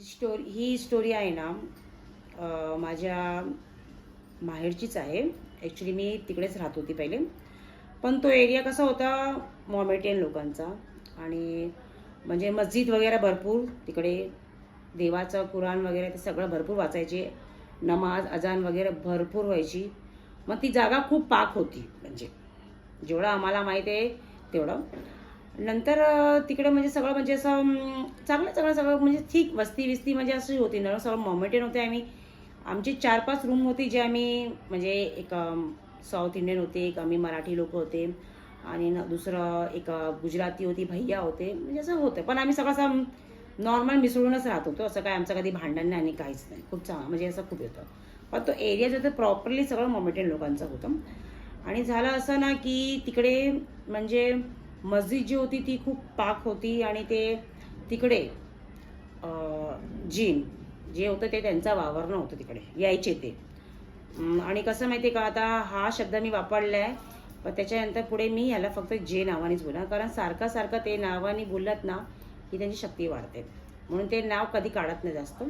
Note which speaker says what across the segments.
Speaker 1: Story ही story आहे ना माझ्या माहेरचीच आहे. ॲक्च्युली मी तिकडेच राहत होती पहिले. पण तो एरिया कसा होता मॉमेटियन लोकांचा. आणि म्हणजे मस्जिद वगैरे भरपूर तिकडे देवाचं कुराण वगैरे ते सगळं भरपूर वाचायचे. नमाज अजान वगैरे भरपूर व्हायची. मग ती जागा खूप पाक होती म्हणजे. जेवढं आम्हाला माहीत आहे तेवढं. नंतर तिकडे म्हणजे सगळं म्हणजे असं चांगलं सगळं सगळं म्हणजे ठीक वस्ती विस्ती म्हणजे अशी होती ना सगळं मॉमेटेन होते आम्ही. आमचे चार पाच रूम होती जे आम्ही म्हणजे एक साऊथ इंडियन होते एक आम्ही मराठी लोक होते. आणि न- दुसरं एक गुजराती होती भैया होते म्हणजे असं होतं. पण आम्ही सगळं असं नॉर्मल मिसळूनच राहत होतो. असं काय आमचं कधी भांडण नाही आणि काहीच नाही. खूप चांगलं म्हणजे असं खूप येतं. पण तो एरिया जो होता प्रॉपरली सगळं मॉमेटेन लोकांचं होतं. आणि झालं असं ना की तिकडे म्हणजे मस्जिद जी होती ती खूप पाक होती आणि ते तिकडे जीन जे होतं ते त्यांचा वावर नव्हतं तिकडे यायचे ते. आणि कसं माहिती आहे का आता हा शब्द मी वापरला आहे पण त्याच्यानंतर पुढे मी ह्याला फक्त जे नावानेच बोला कारण सारखं सारखं ते नावाने बोललात ना की त्यांची शक्ती वाढते. म्हणून ते नाव कधी काढत नाही जास्त.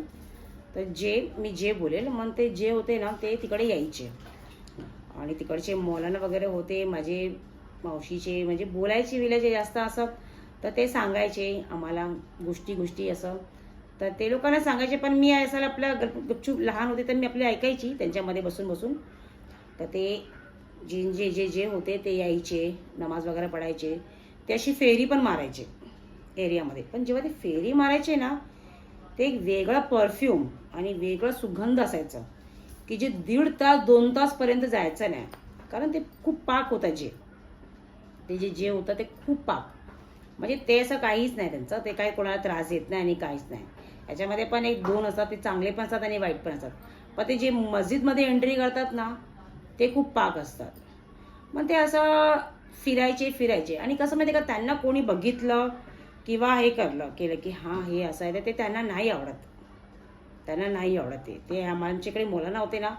Speaker 1: तर जे मी जे बोलेल मग ते जे होते ना ते तिकडे यायचे. आणि तिकडचे मौलाना वगैरे होते माझे मावशीचे म्हणजे बोलायचे विलायचे जास्त असं तर ते सांगायचे आम्हाला गोष्टी गोष्टी असं. तर ते लोकांना सांगायचे पण मी असं आपल्या गप गपचूप लहान होते तर मी आपली ऐकायची त्यांच्यामध्ये बसून बसून. तर ते जे जे जे जे होते ते यायचे नमाज वगैरे पडायचे ते अशी फेरी पण मारायचे एरियामध्ये. पण जेव्हा ते फेरी मारायचे ना ते एक वेगळा परफ्यूम आणि वेगळं सुगंध असायचं की जे दीड तास दोन तासपर्यंत जायचं नाही. कारण ते खूप पाक होता जे. ते जे जे होतं ते खूप पाक म्हणजे ते असं काहीच नाही त्यांचं. ते काही कोणाला त्रास येत नाही आणि काहीच नाही. याच्यामध्ये पण एक दोन असतात ते चांगले पण असतात आणि वाईट पण असतात. पण ते जे मस्जिदमध्ये एंट्री करतात ना ते खूप पाक असतात. मग ते असं फिरायचे फिरायचे. आणि कसं माहिती का त्यांना कोणी बघितलं किंवा हे करलं केलं की हां हे असं आहे तर ते त्यांना नाही आवडत. त्यांना नाही आवडत ते. ते आमच्याकडे मुलं नव्हते ना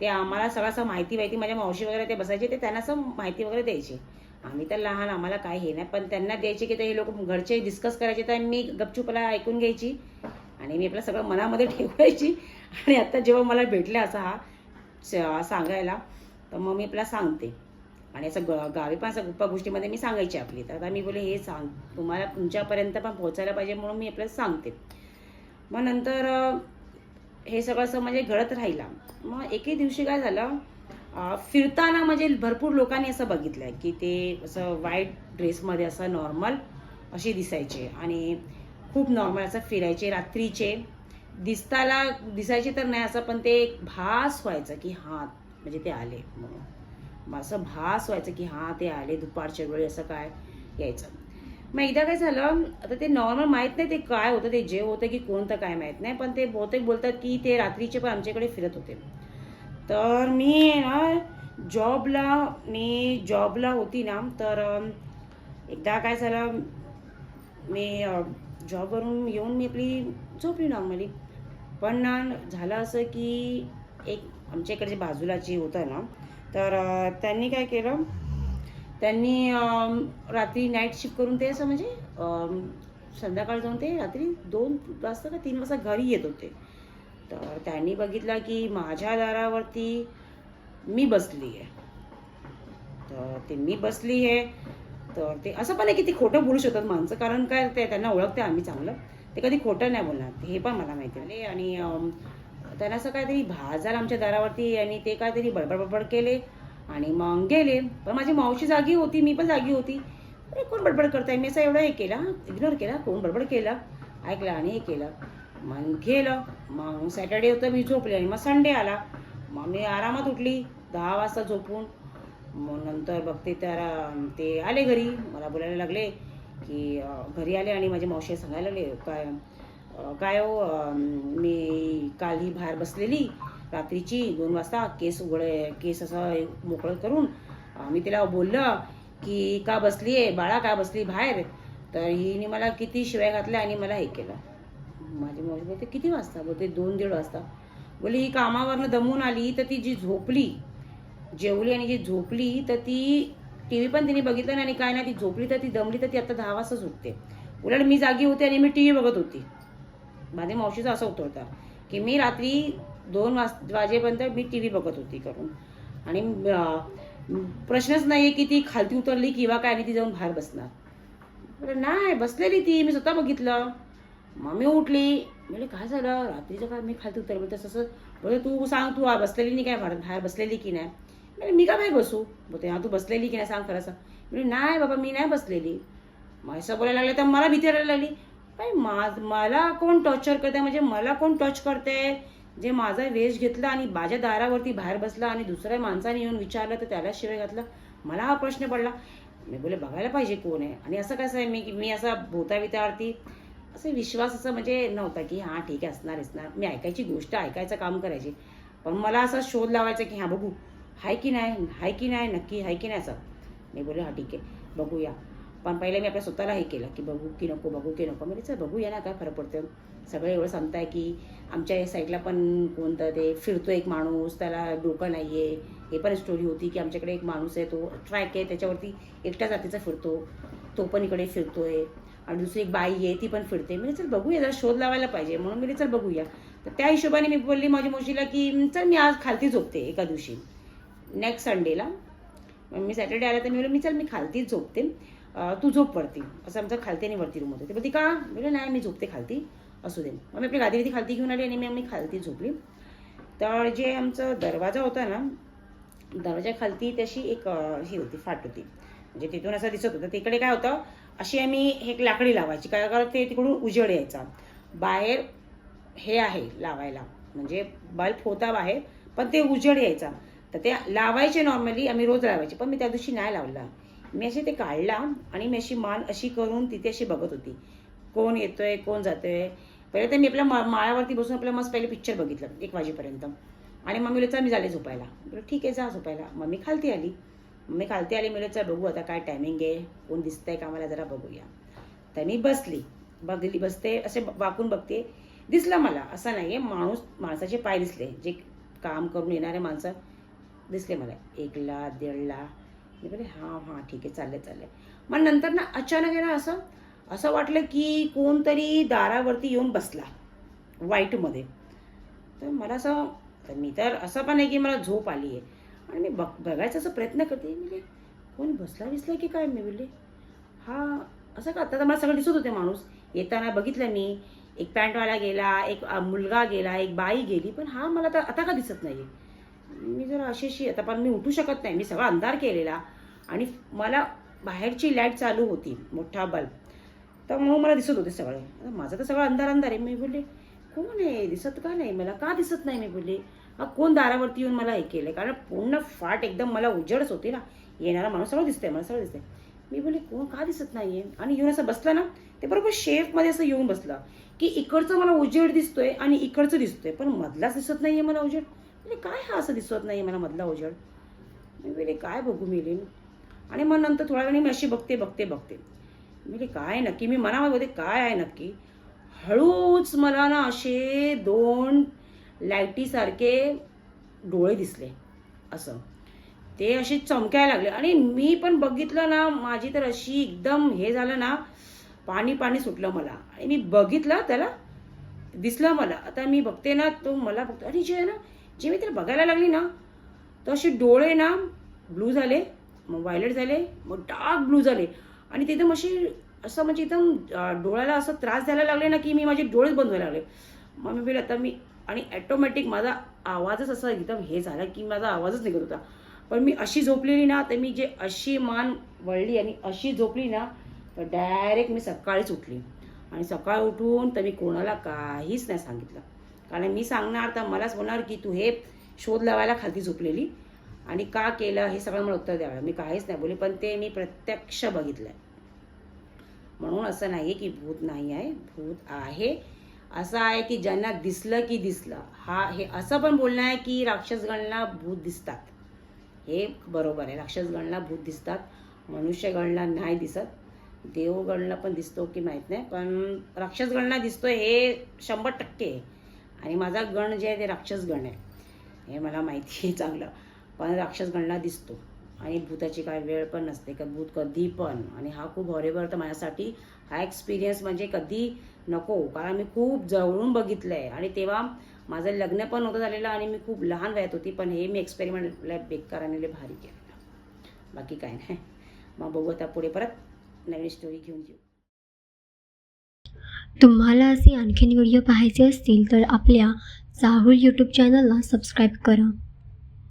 Speaker 1: ते आम्हाला सगळं असं माहिती माहिती माझ्या मावशी वगैरे ते बसायचे ते त्यांना असं माहिती वगैरे द्यायची. आम्ही तर लहान आम्हाला काय हे नाही. पण त्यांना द्यायचे की ते हे लोक घरचे डिस्कस करायचे. तर मी गपचूपला ऐकून घ्यायची. आणि मी आपलं सगळं मनामध्ये ठेवायची. आणि आता जेव्हा मला भेटलं असा हा सांगायला तर मग मी आपला सांगते. आणि असं ग गावी पण असं गप्पा गोष्टीमध्ये मी सांगायची आपली. तर आता मी बोले हे सांग तुम्हाला तुमच्यापर्यंत पण पोहोचायला पाहिजे म्हणून मी आपल्याला सांगते. मग नंतर हे सगळं असं म्हणजे घडत राहिला. मग एके दिवशी काय झालं फिरताना म्हणजे भरपूर लोकांनी असं बघितलं आहे की ते असं वाईट ड्रेसमध्ये असं नॉर्मल असे दिसायचे आणि खूप नॉर्मल असं फिरायचे रात्रीचे. दिसताला दिसायचे तर नाही असं पण ते एक भास व्हायचं की हां म्हणजे ते आले म्हणून. मग असं भास व्हायचं की हां ते आले दुपारच्या वेळी असं काय यायचं. मग एकदा काय झालं आता ते नॉर्मल माहीत नाही ते काय होतं ते जे होतं की कोणतं काय माहीत नाही पण ते बहुतेक बोलतात की ते रात्रीचे पण आमच्याकडे फिरत होते. तर मी ना जॉबला मी जॉबला होती ना तर एकदा काय झालं मी जॉबवरून येऊन मी आपली झोपली नॉर्मली पण ना झालं असं की एक आमच्या इकडे जे बाजूला जे होतं ना तर त्यांनी काय केलं त्यांनी रात्री नाईट शिफ्ट करून ते असं म्हणजे संध्याकाळ जाऊन ते रात्री दोन वाजता का तीन वाजता घरी येत होते. तर त्यांनी बघितलं की माझ्या दारावरती मी बसली आहे. तर ते मी बसली आहे. तर ते असं पण आहे की ते खोटं बोलू शकतात माणसं कारण काय ते त्यांना ओळखते आम्ही चांगलं. ते कधी खोटं नाही बोलणार हे पण मला माहिती आले आणि त्यांना असं काहीतरी भाज आमच्या दारावरती आणि ते काहीतरी बडबड बडबड केले आणि मग गेले. पण माझी मावशी जागी होती मी पण जागी होती. अरे कोण बडबड करताय? मी असं एवढं हे केला इग्नोर केला कोण बडबड केला? ऐकलं आणि हे केलं. मग गेलं. मग सॅटर्डे होतं मी झोपले आणि मग संडे आला. मग मी आरामात उठली दहा वाजता झोपून. मग नंतर बघते तर ते आले घरी. मला बोलायला लागले की घरी आले आणि माझ्या मावशी सांगायला लागले काय काय हो मी काल ही बाहेर बसलेली. रात्रीची दोन वाजता केस उघडे केस असं मोकळं करून मी तिला बोललं की का बसली आहे बाळा का बसली बाहेर? तर हिने मला किती शिवाय घातल्या आणि मला हे केलं. माझी मावशी बोलते किती वाजता? बोलते दोन दीड वाजता. बोली ही कामावरनं दमून आली तर ती जी झोपली जेवली आणि जी झोपली तर ती टी व्ही पण तिने बघितलं नाही आणि काय नाही ती झोपली तर ती दमली तर ती आता दहा वाजताच उठते. उलट मी जागी होते आणि मी टी व्ही बघत होती. माझ्या मावशीचं असं उत्तर होता की मी रात्री दोन वाज वाजेपर्यंत मी टी व्ही बघत होती करून. आणि प्रश्नच नाही आहे की ती खालती उतरली किंवा काय आणि ती जाऊन बाहेर बसणार. बरं नाही बसलेली ती मी स्वतः बघितलं. मम्मी उठली. म्हणजे काय झालं? रात्रीचं काय मी खालती उतरली? तसं बोलते तू सांग तू बसलेली नाही काय? बाहेर बाहेर बसलेली की नाही? म्हणजे मी का बाहेर बसू? बोलते हा तू बसलेली की नाही सांग खरं सांग. म्हणजे नाही बाबा मी नाही बसलेली. मग असं बोलायला लागलं तर मला भीती राहायला लागली. काय मा मला कोण टॉर्चर करते म्हणजे मला कोण टच करते जे माझा वेश घेतला आणि माझ्या दारावरती बाहेर बसला आणि दुसऱ्या माणसाने येऊन विचारलं तर त्याला शिवाय घातला. मला हा प्रश्न पडला. मी बोले बघायला पाहिजे कोण आहे? आणि असं कसं आहे मी की मी असा भूतावितावरती असं विश्वास असं म्हणजे नव्हता की हां ठीक आहे असणार असणार मी ऐकायची गोष्ट ऐकायचं काम करायची. पण मला असा शोध लावायचा की हां बघू हाय की नाही हाय की नाही नक्की हाय की नाही असं. मी बोलले हां ठीक आहे बघूया. पण पहिले मी आपल्या स्वतःला हे केलं की बघू की नको बघू की नको. म्हणजे चल बघूया ना काय फरक पडतो सगळं एवढं सांगताय की आमच्या या साईडला पण कोणतं ते फिरतो एक माणूस त्याला डोकं नाही आहे हे पण स्टोरी होती की आमच्याकडे एक माणूस आहे तो ट्रॅक आहे त्याच्यावरती एकट्या जातीचा फिरतो. तो पण इकडे फिरतो आहे आणि दुसरी एक बाई आहे ती पण फिरते. म्हणजे चल बघूया जरा शोध लावायला पाहिजे. म्हणून मी चल बघूया. तर त्या हिशोबाने मी बोलली माझ्या मुशीला की चल मी आज खालती झोपते एका दिवशी. नेक्स्ट संडेला मी सॅटर्डे आला तर मी बोलले मी चल मी खालतीच झोपते. तू झोप वरती. असं आमचं खालती आणि वरती रूम होते. ते का? मी नाही मी झोपते खालती. असू दे. मग मी आपली गादी खालती घेऊन आली आणि मी आम्ही खालती झोपली. तर जे आमचं दरवाजा होता ना दरवाजा खालती तशी एक ही होती फाट होती. म्हणजे तिथून असं दिसत होतं. तिकडे काय होतं अशी आम्ही एक लाकडी लावायची काय कारण ते तिकडून उजेड यायचा. बाहेर हे आहे लावायला म्हणजे बल्ब होता बाहेर पण ते उजेड यायचा. तर ते लावायचे नॉर्मली आम्ही रोज लावायचे पण मी त्या दिवशी नाही लावला. मी असे ते काढला आणि मी अशी मान अशी करून तिथे अशी बघत होती. कोण येतोय कोण जातोय? पहिले तर मी आपल्या मा- माळावरती बसून आपलं मस्त पहिले पिक्चर बघितलं एक वाजेपर्यंत. आणि मम्मीला मी चल मी झाले झोपायला. बरं ठीक आहे जा झोपायला. मम्मी खालती आली. मी खालती आली मी चल बघू आता काय टायमिंग आहे. कोण दिसतंय का मला जरा बघूया. तर मी बसली. बघली बसते असे वाकून बघते. दिसलं मला असं नाही आहे माणूस माणसाचे पाय दिसले. जे काम करून येणारे माणसं दिसले मला. एकला दीडला. मी बोले हां हां ठीक आहे चाललंय चाललंय. मग नंतर ना अचानक आहे ना असं असं वाटलं की कोणतरी दारावरती येऊन बसला वाईटमध्ये तर मला असं तर मी तर असं पण आहे की मला झोप आली आहे आणि मी बघ बघायचा असं प्रयत्न करते. मी कोण बसला बिसला की काय? मी बोलले हा असं का? आता तर मला सगळं दिसत होते माणूस. येताना बघितलं मी. एक पॅन्टवाला गेला एक मुलगा गेला एक बाई गेली पण हा मला तर आता का दिसत नाही मी जरा अशीशी आता पण मी उठू शकत नाही. मी सगळा अंधार केलेला. आणि मला बाहेरची लाइट चालू होती मोठा बल्ब. तर मग मला दिसत होते सगळे. माझं तर सगळं अंधार अंधार आहे. मी बोलले कोण आहे? दिसत का नाही? मला का दिसत नाही? मी बोलले हा कोण दारावरती येऊन मला हे केलं कारण पूर्ण फाट एकदम मला उजेडच होती ना. येणारा माणूस सगळं दिसतंय मला सगळं दिसतंय. मी बोलले कोण? का दिसत नाहीये? आणि येऊन असं बसलं ना ते बरोबर शेफमध्ये असं येऊन बसलं की इकडचं मला उजेड दिसतोय आणि इकडचं दिसतोय पण मधलाच दिसत नाहीये मला उजेड. म्हणजे काय हा असं दिसत नाहीये मला मधला उजेड? मी बोले काय बघू मिळेल आणि मग नंतर थोड्या वेळाने मी अशी बघते बघते बघते. म्हणजे काय नक्की? मी मनामध्ये काय आहे नक्की? हळूच मला ना असे दोन लाईटीसारखे डोळे दिसले. असं. ते असे चमकायला लागले. आणि मी पण बघितलं ना माझी तर अशी एकदम हे झालं ना पाणी पाणी सुटलं मला. आणि मी बघितलं त्याला दिसलं मला. आता मी बघते ना तो मला बघतो. आणि जे आहे ना जे मी त्याला बघायला लागली ना तर असे डोळे ना ब्लू झाले मग व्हायलेट झाले मग डार्क ब्लू झाले. आणि तिथं अशी असं म्हणजे एकदम डोळ्याला असं त्रास द्यायला लागले ना की मी माझे डोळेच बंद व्हायला लागले. मग मी बोल आता मी आणि ॲटोमॅटिक माझा आवाजच असा एकदम हे झाला की माझा आवाजच निघत होता. पण मी अशी झोपलेली ना तर मी जे अशी मान वळली आणि अशी झोपली ना तर डायरेक्ट मी सकाळीच उठली. आणि सकाळ उठून तर मी कोणाला काहीच नाही सांगितलं. कारण मी सांगणार तर मलाच बोलणार की तू हे शोध लावायला खालती झोपलेली. आणि का केलं हे सगळं मला उत्तर द्यावं. मी काहीच नाही बोलले पण ते मी प्रत्यक्ष बघितलं आहे म्हणून असं नाही की भूत नाही आहे. भूत आहे. असं आहे की ज्यांना दिसलं की दिसलं. हा हे असं पण बोलणं आहे की राक्षसगणला भूत दिसतात. हे बरोबर आहे. राक्षसगणला भूत दिसतात. मनुष्यगणला नाही दिसत. देवगणला पण दिसतो की माहीत नाही पण राक्षसगणला दिसतोय हे शंभर टक्के आहे. आणि माझा गण जे आहे ते राक्षसगण आहे. हे मला माहिती आहे चांगलं. पण राक्षसगणला दिसतो. आणि भूताची काय वेळ पण नसते का भूत कधी पण. आणि हा खूप हॉरेबर तर माझ्यासाठी हा एक्सपिरियन्स म्हणजे कधी नको. कारण मी खूप जवळून बघितलं आहे आणि तेव्हा माझं लग्न पण नव्हतं झालेलं आणि मी खूप लहान वयात होती पण हे मी एक्सपेरिमेंट बेकाराने लय भारी केलं. बाकी काय नाही. मग बघू आता पुढे परत नवीन स्टोरी घेऊन येऊ.
Speaker 2: तुम्हाला असे आणखीन व्हिडिओ पाहायचे असतील तर आपल्या चाहूल यूट्यूब चॅनलला सबस्क्राईब करा.